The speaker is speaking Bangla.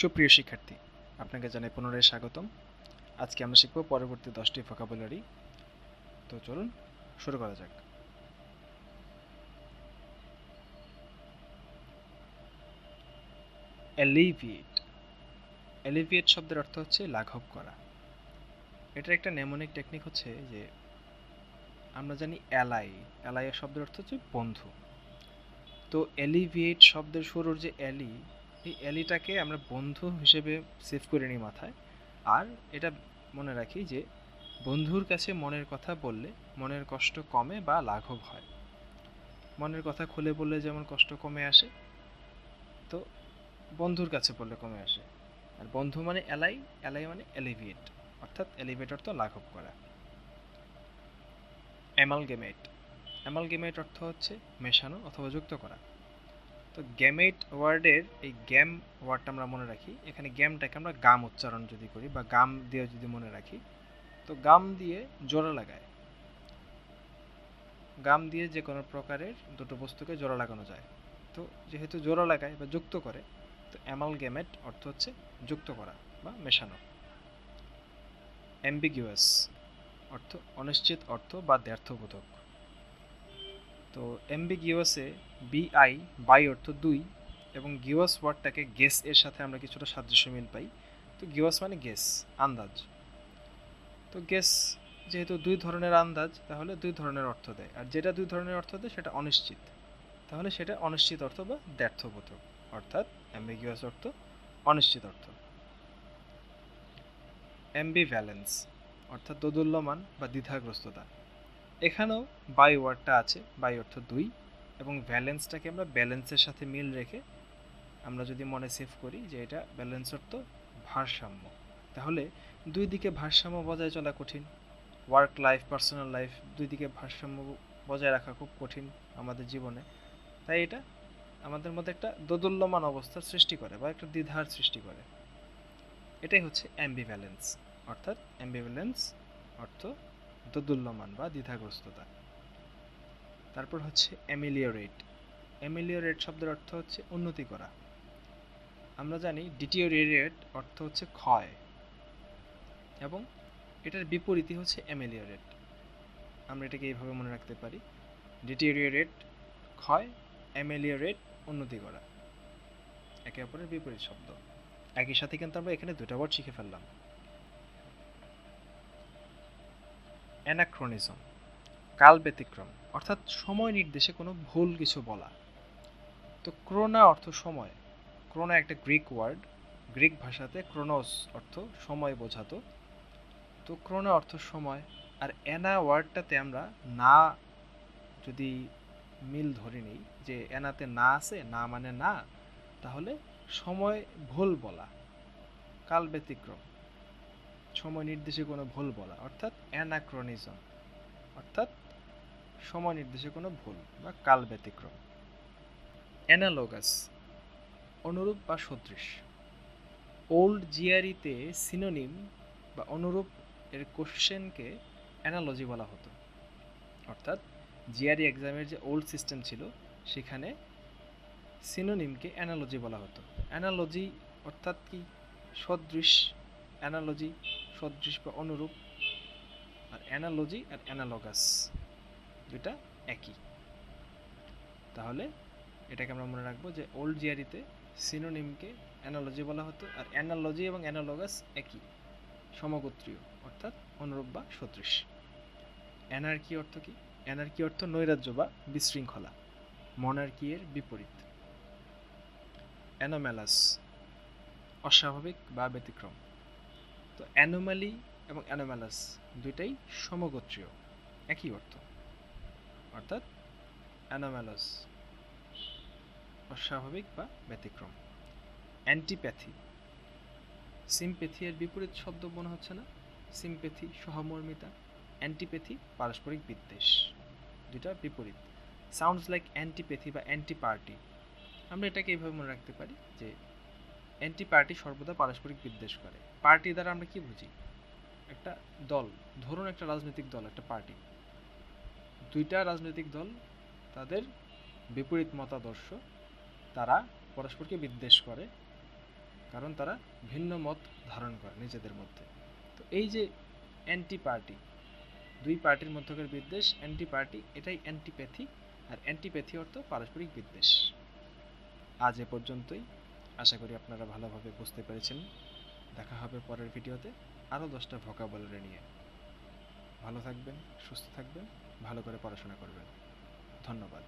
সুপ্রিয় শিক্ষার্থী, আপনাকে জানাই পুনরায় স্বাগতম। আজকে আমরা শিখব পরবর্তী দশটি ভোকাবুলারি তো চলুন, শুরু করা যাক। এলিভিয়েট এলিভিয়েট শব্দের অর্থ হচ্ছে লাঘব করা। এটার একটা নেমনিক টেকনিক হচ্ছে যে আমরা জানি এলাই এলাই শব্দের অর্থ হচ্ছে বন্ধু। তো এলিভিয়েট শব্দের শুরুর যে এলি এই অ্যালিটাকে আমরা বন্ধু হিসেবে সেভ করে নিই মাথায়। আর এটা মনে রাখি যে, বন্ধুর কাছে মনের কথা বললে মনের কষ্ট কমে বা লাঘব হয়। মনের কথা খুলে বললে যেমন কষ্ট কমে আসে, তো বন্ধুর কাছে বললে কমে আসে। আর বন্ধু মানে এলাই এলাই মানে এলিভিয়েট অর্থাৎ এলিভেট অর্থ লাঘব করা। অ্যামালগেমেট অ্যামালগেমেট অর্থ হচ্ছে মেশানো অথবা যুক্ত করা। তো গ্যামেট ওয়ার্ডের এই গ্যাম ওয়ার্ডটা আমরা মনে রাখি। এখানে গ্যামটাকে আমরা গাম উচ্চারণ যদি করি বা গাম দিয়ে যদি মনে রাখি, তো গাম দিয়ে জোড়া লাগায়। গাম দিয়ে যে কোনো প্রকারের দুটো বস্তুকে জোড়া লাগানো যায়। তো যেহেতু জোড়া লাগায় বা যুক্ত করে, তো অ্যামালগেমেট অর্থ হচ্ছে যুক্ত করা বা মেশানো। অ্যাম্বিগুয়াস অর্থ অনিশ্চিত অর্থ বা দ্ব্যর্থবোধক। তো অ্যাম্বিগিউয়াসে বিআই বাই অর্থ দুই এবং গিওয়াস ওয়ার্ডটাকে গেস এর সাথে আমরা কিছুটা সাদৃশ্য মিল পাই। তো গিওয়াস মানে গেস আন্দাজ। তো গেস যেহেতু দুই ধরনের আন্দাজ, তাহলে দুই ধরনের অর্থ দেয়। আর যেটা দুই ধরনের অর্থ দেয়, সেটা অনিশ্চিত। তাহলে সেটা অনিশ্চিত অর্থ বা দ্ব্যর্থবোধক, অর্থাৎ অ্যাম্বিগিউয়াস অর্থ, অনিশ্চিত অর্থ। অ্যাম্বিভ্যালেন্স অর্থাৎ দোদুল্যমান বা দ্বিধাগ্রস্ততা। এখানেও বাই ওয়ার্ডটা আছে বাই অর্থ দুই, এবং ব্যালেন্সটাকে আমরা ব্যালেন্সের সাথে মিল রেখে আমরা যদি মনে সেভ করি যে এটা ব্যালেন্স অর্থ ভারসাম্য। তাহলে দুই দিকে ভারসাম্য বজায় চলা কঠিন ওয়ার্ক লাইফ পার্সোনাল লাইফ দুই দিকে ভারসাম্য বজায় রাখা খুব কঠিন আমাদের জীবনে। তাই এটা আমাদের মধ্যে একটা দোদুল্যমান অবস্থার সৃষ্টি করে বা একটা দ্বিধার সৃষ্টি করে। এটাই হচ্ছে অ্যাম্বিভ্যালেন্স অর্থাৎ অ্যাম্বিভ্যালেন্স অর্থ দোদুল্যমান বা দ্বিধাগ্রস্ততা। তারপর হচ্ছে অ্যামিলিওরেট অ্যামিলিওরেট শব্দের অর্থ হচ্ছে উন্নতি করা। আমরা জানি ডিটিওরিয়েট অর্থ হচ্ছে ক্ষয় এবং এটার বিপরীতই হচ্ছে অ্যামিলিওরেট আমরা এটাকে এইভাবে মনে রাখতে পারি। ডিটিওরিয়েট ক্ষয় অ্যামিলিওরেট উন্নতি করা। একে অপরের বিপরীত শব্দ। একই সাথে কিন্তু আমরা এখানে দুটা ওয়ার্ড শিখে ফেললাম। অ্যানাক্রনিজম, কাল ব্যতিক্রম, অর্থাৎ সময় নির্দেশে কোনো ভুল কিছু বলা। তো ক্রোনা অর্থ সময়। ক্রোনা একটা গ্রিক ওয়ার্ড, গ্রিক ভাষাতে ক্রোনোস অর্থ সময় বোঝাতো। তো ক্রোনা অর্থ সময়, আর অ্যানা ওয়ার্ডটাতে আমরা না যদি মিল ধরে নিই, যে এনাতে না আছে, না মানে না, তাহলে সময় ভুল বলা, কাল ব্যতিক্রম। সময় নির্দেশে কোনো ভুল বলা, অর্থাৎ অ্যানাক্রনিজম অর্থাৎ সময় নির্দেশে কোনো ভুল বা কাল ব্যতিক্রম। অ্যানালোগাস অনুরূপ বা সদৃশ। ওল্ড জিআরিতে সিনোনিম বা অনুরূপ এর কোশ্চেনকে অ্যানালজি বলা হতো। অর্থাৎ জিআরই এক্সামের যে ওল্ড সিস্টেম ছিল, সেখানে সিনোনিমকে অ্যানালজি বলা হতো। অ্যানালজি অর্থাৎ কি? সদৃশ অ্যানালজি সদৃশ বা অনুরূপ, আর অ্যানালজি আর অ্যানালগাস দুটা একই। তাহলে এটাকে আমরা মনে রাখব যে ওল্ড জিয়ারিতে সিনোনিমকে অ্যানালজি বলা হতো, আর অ্যানালজি এবং অ্যানালগাস একই, সমগোত্রীয়, অর্থাৎ অনুরূপ বা সদৃশ। অ্যানার্কি অর্থ কি? অ্যানার্কি অর্থ নৈরাজ্য বা বিশৃঙ্খলা মনার্কি এর বিপরীত। অ্যানোম্যালাস অস্বাভাবিক বা ব্যতিক্রম। তো অ্যানোমালি এবং অ্যানোম্যালাস দুইটাই সমগোত্রীয়। একই অর্থ। অর্থাৎ অ্যানোম্যালাস অস্বাভাবিক বা ব্যতিক্রম। অ্যান্টিপ্যাথি। সিমপ্যাথি এর বিপরীত শব্দ মনে হচ্ছে না। সিমপ্যাথি সহমর্মিতা। অ্যান্টিপ্যাথি পারস্পরিক বিদ্বেষ। দুইটা বিপরীত। সাউন্ডস লাইক অ্যান্টিপ্যাথি বা অ্যান্টি পার্টি আমরা এটাকে এইভাবে মনে রাখতে পারি যে অ্যান্টি পার্টি সর্বদা পারস্পরিক বিদ্বেষ করে। পার্টি দ্বারা আমরা কি বুঝি? একটা দল, ধরুন একটা রাজনৈতিক দল, একটা পার্টি দুইটা রাজনৈতিক দল, তাদের বিপরীত মতাদর্শ, তারা পরস্পরকে বিদ্বেষ করে, কারণ তারা ভিন্ন মত ধারণ করে নিজেদের মধ্যে। তো এই যে অ্যান্টি পার্টি দুই পার্টির মধ্যকার বিদ্বেষ অ্যান্টি পার্টি এটাই অ্যান্টিপ্যাথি আর অ্যান্টিপ্যাথি অর্থ পারস্পরিক বিদ্বেষ। আজ এ পর্যন্তই। আশা করি আপনারা ভালোভাবে বুঝতে পেরেছেন। দেখা হবে পরের ভিডিওতে আরও দশটা ভোকাবলারি নিয়ে। ভালো থাকবেন, সুস্থ থাকবেন, ভালো করে পড়াশোনা করবেন। ধন্যবাদ।